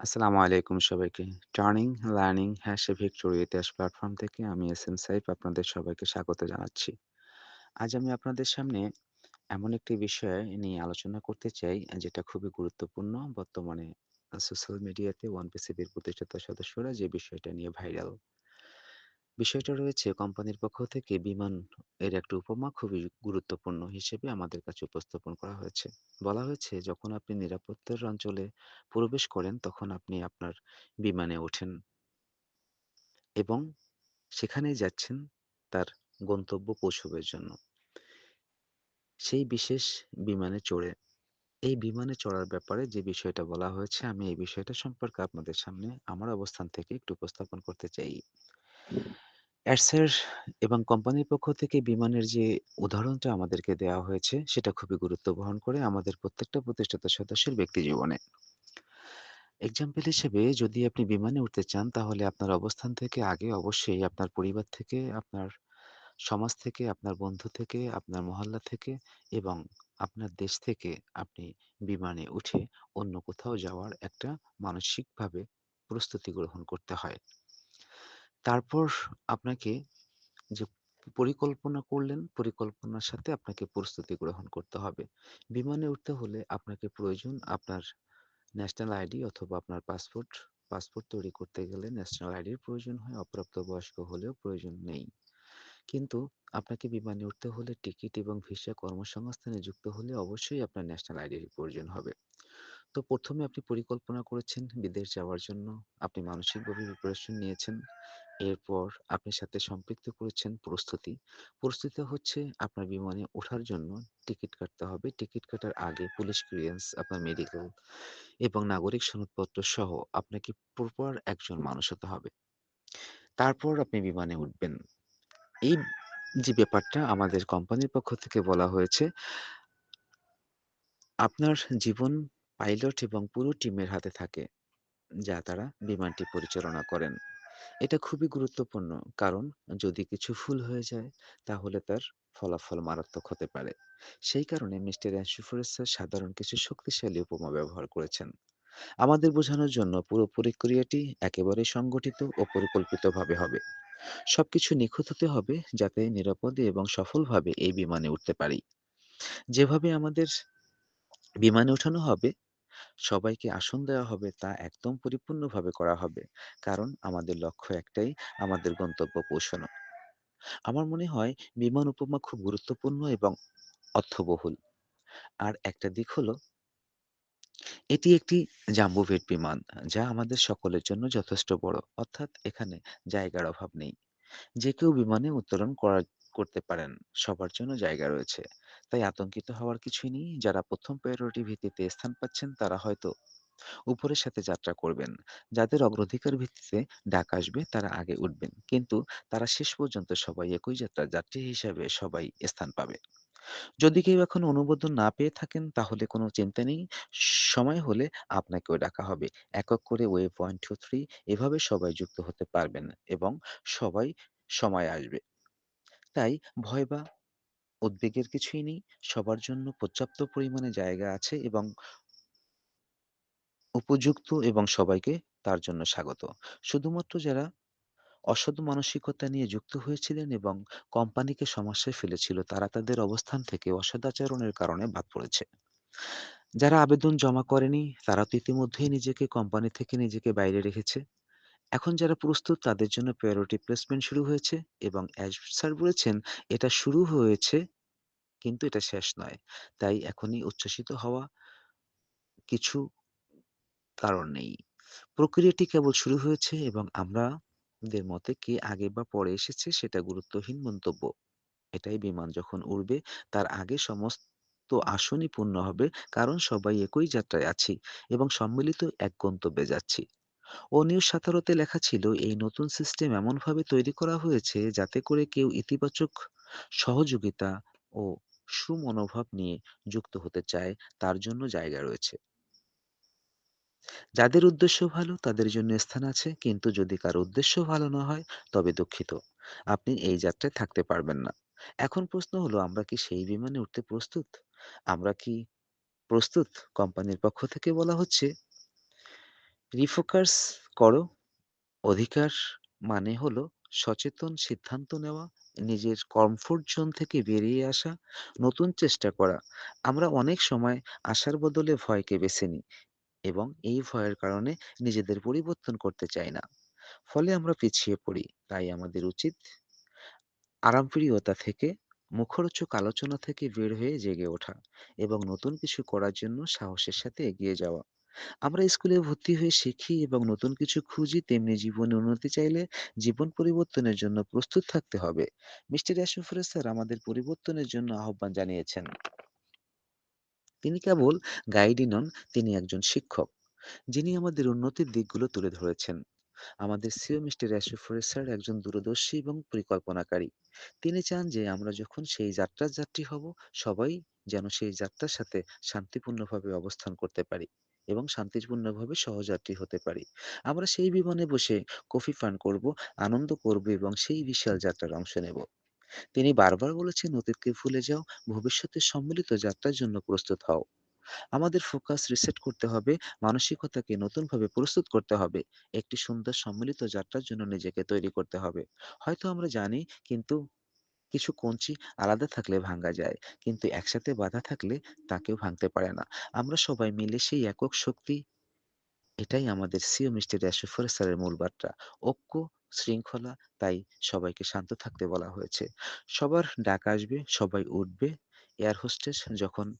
আসসালামু আলাইকুম সবাইকে। টার্নিং লার্নিং হ্যাশে ভিক্টোরি ইতিহাস প্ল্যাটফর্ম থেকে আমি এস এম সাইফ আপনাদের সবাইকে স্বাগত জানাচ্ছি। আজ আমি আপনাদের সামনে এমন একটি বিষয় নিয়ে আলোচনা করতে চাই, যেটা খুবই গুরুত্বপূর্ণ। বর্তমানে সোশ্যাল মিডিয়াতে ওয়ান পিসিবির প্রতিষ্ঠাতা সদস্যরা যে বিষয়টা নিয়ে ভাইরাল। বিষয়টা রয়েছে কোম্পানির পক্ষ থেকে বিমান এর একটা উপমা খুবই গুরুত্বপূর্ণ হিসেবে আমাদের কাছে উপস্থাপন করা হয়েছে। বলা হয়েছে, যখন আপনি নিরাপত্তার অঞ্চলে প্রবেশ করেন, তখন আপনি আপনার বিমানে ওঠেন এবং সেখানেই যাচ্ছেন তার গন্তব্য পৌঁছবের জন্য। সেই বিশেষ বিমানে চড়ে, এই বিমানে চড়ার ব্যাপারে যে বিষয়টা বলা হয়েছে, আমি এই বিষয়টা সম্পর্কে আপনাদের সামনে আমার অবস্থান থেকে একটু উপস্থাপন করতে চাই। এয়ারসের এবং কোম্পানির পক্ষ থেকে বিমানের যে উদাহরণটা আমাদেরকে দেওয়া হয়েছে সেটা খুবই গুরুত্ব বহন করে আমাদের প্রত্যেকটা প্রতিষ্ঠাতা সদস্যের ব্যক্তি জীবনে। এক্সাম্পল হিসেবে যদি আপনি বিমানে উঠতে চান তাহলে আপনার অবস্থান থেকে আগে অবশ্যই আপনার পরিবার থেকে, আপনার সমাজ থেকে, আপনার বন্ধু থেকে, আপনার মহল্লা থেকে এবং আপনার দেশ থেকে আপনি বিমানে উঠে অন্য কোথাও যাওয়ার একটা মানসিকভাবে প্রস্তুতি গ্রহণ করতে হয়। তারপর আপনাকে যে পরিকল্পনা করলেন, পরিকল্পনার সাথে আপনাকে প্রস্তুতি গ্রহণ করতে হবে। বিমানে উঠতে হলে আপনাকে প্রয়োজন আপনার ন্যাশনাল আইডি অথবা আপনার পাসপোর্ট। পাসপোর্ট তৈরি করতে গেলে ন্যাশনাল আইডির প্রয়োজন হয়, অপ্রাপ্তবয়স্ক হলেও প্রয়োজন নেই। কিন্তু আপনাকে বিমানে উঠতে হলে টিকিট এবং ভিসা কর্মসংস্থানে যুক্ত হলে অবশ্যই আপনার ন্যাশনাল আইডির প্রয়োজন হবে। তো প্রথমে আপনি পরিকল্পনা করেছেন বিদেশ যাওয়ার জন্য। আপনি মানসিকভাবে প্রিপারেশন নিয়েছেন। এরপর আপনি সাথে সম্পৃক্ত করেছেন প্রস্তুতি। প্রস্তুতি হচ্ছে আপনার বিমানে ওঠার জন্য টিকিট কাটতে হবে। টিকিট কাটার আগে পুলিশ ক্লিয়ারেন্স, আপনার মেডিকেল এবং নাগরিক সনদপত্র সহ আপনাকে প্রপার একজন মানুষ হতে হবে। তারপর আপনি বিমানে উঠবেন। এই যে ব্যাপারটা আমাদের কোম্পানির পক্ষ থেকে বলা হয়েছে আপনার জীবন পাইলট এবং পুরো টিমের হাতে থাকে, যা তারা বিমানটি পরিচালনা করেন। এটা খুবই গুরুত্বপূর্ণ কারণ যদি কিছু ভুল হয়ে যায় তাহলে তার ফলাফল মারাত্মক হতে পারে। সেই কারণে মিস্টার অ্যাশফোরেস স্যার সাধারণ কিছু শক্তিশালী উপমা ব্যবহার করেছেন। আমাদের বোঝানোর জন্য পুরো প্রক্রিয়াটি একেবারে সংগঠিত ও পরিকল্পিতভাবে হবে। সবকিছু নিখুঁত হতে হবে যাতে নিরাপদে এবং সফলভাবে এই বিমানে উঠতে পারি। যেভাবে আমাদের বিমানে ওঠানো হবে, সবাইকে আসন দেওয়া হবে তা একদম পরিপূর্ণভাবে করা হবে। কারণ আমাদের লক্ষ্য একটাই, আমাদের গন্তব্য পৌঁছানো। আমার মনে হয় বিমান উপমা খুব গুরুত্বপূর্ণ এবং অর্থবহুল। আর একটা দিক হলো এটি একটি জাম্বো জেট বিমান, যা আমাদের সকলের জন্য যথেষ্ট বড়। অর্থাৎ এখানে জায়গার অভাব নেই। যে কেউ বিমানে উত্তোলন করা করতে পারেন। সবার জন্য জায়গা রয়েছে। তাই আতঙ্কিত হওয়ার কিছুই নেই। যারা ১ম প্রায়োরিটি ভিত্তিতে স্থান পাচ্ছেন তারা হয়তো উপরের সাথে যাত্রা করবেন। যাদের অগ্রাধিকার ভিত্তিতে ডাক আসবে তারা আগে উঠবেন। কিন্তু তারা শেষ পর্যন্ত সবাই একই যাত্রার যাত্রী হিসাবে সবাই স্থান পাবে। যদি কেউ এখন অনুমোদন না পেয়ে থাকেন তাহলে কোনো চিন্তা নেই। সময় হলে আপনাকেও ডাকা হবে। একক করে ওয়েভ 1, 2, 3 এভাবে সবাই যুক্ত হতে পারবেন এবং সবাই সময় আসবে। তাই ভয় বা উদ্বেগের কিছুই নেই। সবার জন্য পর্যাপ্ত পরিমাণে জায়গা আছে এবং উপযুক্ত এবং সবাইকে তার জন্য স্বাগত। শুধুমাত্র যারা অসৎ মানসিকতা নিয়ে যুক্ত হয়েছিলেন এবং কোম্পানিকে সমস্যায় ফেলেছিল, তারা তাদের অবস্থান থেকে অসদাচরণের কারণে বাদ পড়েছে। যারা আবেদন জমা করেনি তারা তো ইতিমধ্যেই নিজেকে কোম্পানি থেকে নিজেকে বাইরে রেখেছে। এখন যারা প্রস্তুত, তাদের জন্য প্রায়োরিটি প্লেসমেন্ট শুরু হয়েছে এবং অ্যাজ স্যার বলেছেন, এটা শুরু হয়েছে, কিন্তু এটা শেষ নয়। তাই এখনই উচ্ছ্বসিত হওয়া কিছু কারণ নেই। প্রক্রিয়াটি কেবল শুরু হয়েছে এবং আমাদের মতে কে আগে বা পরে এসেছে সেটা গুরুত্বহীন মন্তব্য। এটাই বিমান যখন উড়বে, তার আগে সমস্ত আসনই পূর্ণ হবে, কারণ সবাই একই যাত্রায় আছি এবং সম্মিলিত এক গন্তব্যে যাচ্ছি। ও নিউজ ১৭ লেখা ছিল, এই নতুন সিস্টেম এমনভাবে তৈরি করা হয়েছে যাতে করে কেউ ইতিবাচক সহযোগিতা ও সুমনোভাব নিয়ে যুক্ত হতে চায়। তার জন্য জায়গা রয়েছে। যাদের উদ্দেশ্য ভালো, তাদের জন্য স্থান আছে, কিন্তু যদি কার উদ্দেশ্য ভালো না হয়, তবে দুঃখিত। আপনি এই যাত্রায় থাকতে পারবেন না। এখন প্রশ্ন হলো, আমরা কি সেই বিমানে উঠতে প্রস্তুত? আমরা কি প্রস্তুত, কোম্পানির পক্ষ থেকে বলা হচ্ছে? রিফোকাস করো। অধিকার মানে হলো সচেতন সিদ্ধান্ত নেওয়া, নিজের কমফোর্ট জোন থেকে বেরিয়ে আসা, নতুন চেষ্টা করা। আমরা অনেক সময় আশার বদলে ভয়কে বেছে নিই এবং এই ভয়ের কারণে নিজেদের পরিবর্তন করতে চাই না। ফলে আমরা পিছিয়ে পড়ি। তাই আমাদের উচিত আরামপ্রিয়তা থেকে, মুখরোচক আলোচনা থেকে বের হয়ে জেগে ওঠা এবং নতুন কিছু করার জন্য সাহসের সাথে এগিয়ে যাওয়া। আমরা স্কুলে ভর্তি হয়ে শিখি এবং নতুন কিছু খুঁজি, তেমনি জীবনে উন্নতি চাইলে জীবন পরিবর্তনের জন্য প্রস্তুত থাকতে হবে। মিস্টার ইয়াসুফুর স্যার আমাদের পরিবর্তনের জন্য আহ্বান জানিয়েছেন। তিনি কেবল গাইডই নন, তিনি একজন শিক্ষক, যিনি আমাদের উন্নতির দিকগুলো তুলে ধরেছেন। আমাদের সিও মিস্টার ইয়াসুফুর স্যার একজন দূরদর্শী এবং পরিকল্পনাকারী। তিনি চান যে আমরা যখন সেই যাত্রার যাত্রী হব, সবাই যেন সেই যাত্রার সাথে শান্তিপূর্ণভাবে অবস্থান করতে পারি এবং শান্তিপূর্ণভাবে সহযাত্রী হতে পারি। আমরা সেই বিমানে বসে কফি পান করব, আনন্দ করব এবং সেই বিশাল যাত্রার অংশ নেব। তিনি বারবার বলেছেন, "অতীতকে ভুলে যাও, ভবিষ্যতের সম্মিলিত যাত্রার জন্য প্রস্তুত হও।" আমাদের ফোকাস রিসেট করতে হবে, মানসিকতাকে নতুনভাবে প্রস্তুত করতে হবে। একটি সুন্দর সম্মিলিত যাত্রার জন্য নিজেকে তৈরি করতে হবে। হয়তো আমরা জানি কিন্তু কিছু কঞ্চি আলাদা থাকলে ভাঙ্গা যায়। কিন্তু একসাথে বাঁধা থাকলে তা কেউ ভাঙতে পারে না। আমরা সবাই মিলে সেই একক শক্তি এটাই আমাদের সিও মিস্টার ইয়াসুফুর স্যারের মূল বার্তা। ঐক্য, শৃঙ্খলা, তাই সবাইকে শান্ত থাকতে বলা হয়েছে। সবার ডাক আসবে, সবাই উঠবে। এয়ার হোস্টেস যখন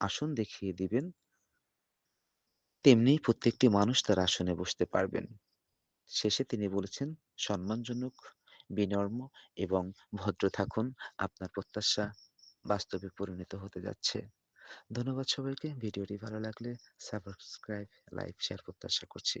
আসন দেখিয়ে দিবেন তেমনি প্রত্যেকটি মানুষ তার আসনে বসতে পারবেন। শেষে তিনি বলেছেন, "সম্মানজনক, বিনম্র এবং ভদ্র থাকুন। আপনার প্রত্যাশা বাস্তবে পরিণত হতে যাচ্ছে।" ধন্যবাদ সবাইকে। ভিডিওটি ভালো লাগলে সাবস্ক্রাইব, লাইক, শেয়ার প্রত্যাশা করছি।